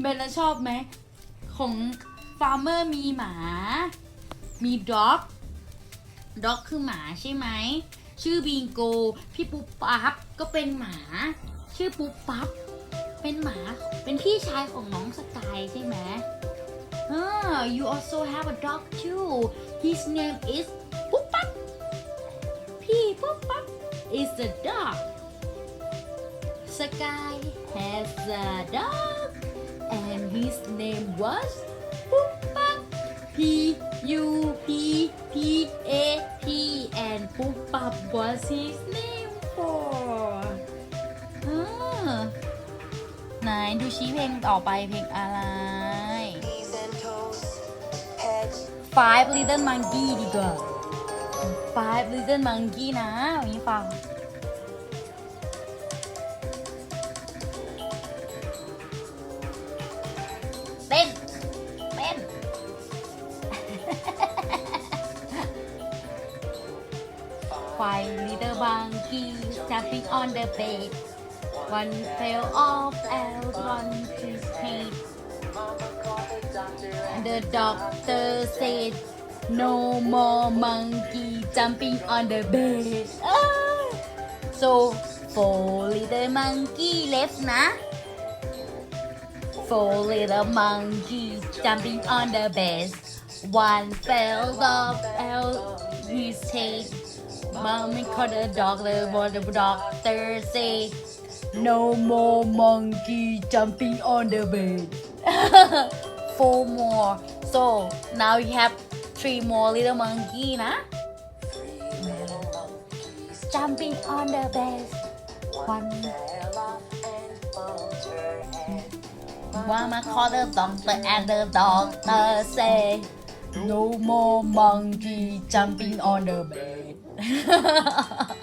เบลล่าชอบไหม ของฟาร์มเมอร์มีหมา มีด็อก ด็อกคือหมาใช่ไหม ชื่อบิงโก พี่ปุ๊บปั๊บก็เป็นหมา ชื่อปุ๊บปั๊บ เป็นหมา เป็นพี่ชายของน้องสกายใช่ไหมอ่า you also have a dog too his name is ปุ๊บปั๊บพี่ปุ๊บปั๊บ is the dog Sky has a dog and his name was ปุ๊บปั๊บ P U P P A P and ปุ๊บปั๊บ was his name for อ่าไหนดูชี้เพลงต่อไปเพลงอะไร Five Little Monkey ดีกว่า Five Little Monkey นะวันนี้ฟัง Five little monkey jumping on the bed. One fell off and one his head. the doctor and The doctor said no more monkey jumping on the bed. Ah! So four little monkey left นะ Four little monkey jumping on the bed. One fell off out his head. Mommy called the but the doctor said no more monkey jumping on the bed. Four more. So now you have three more little monkey นะ little monkeys jumping on the bed. One head. Mama called the doctor and the doctor say no more monkey jumping on the bed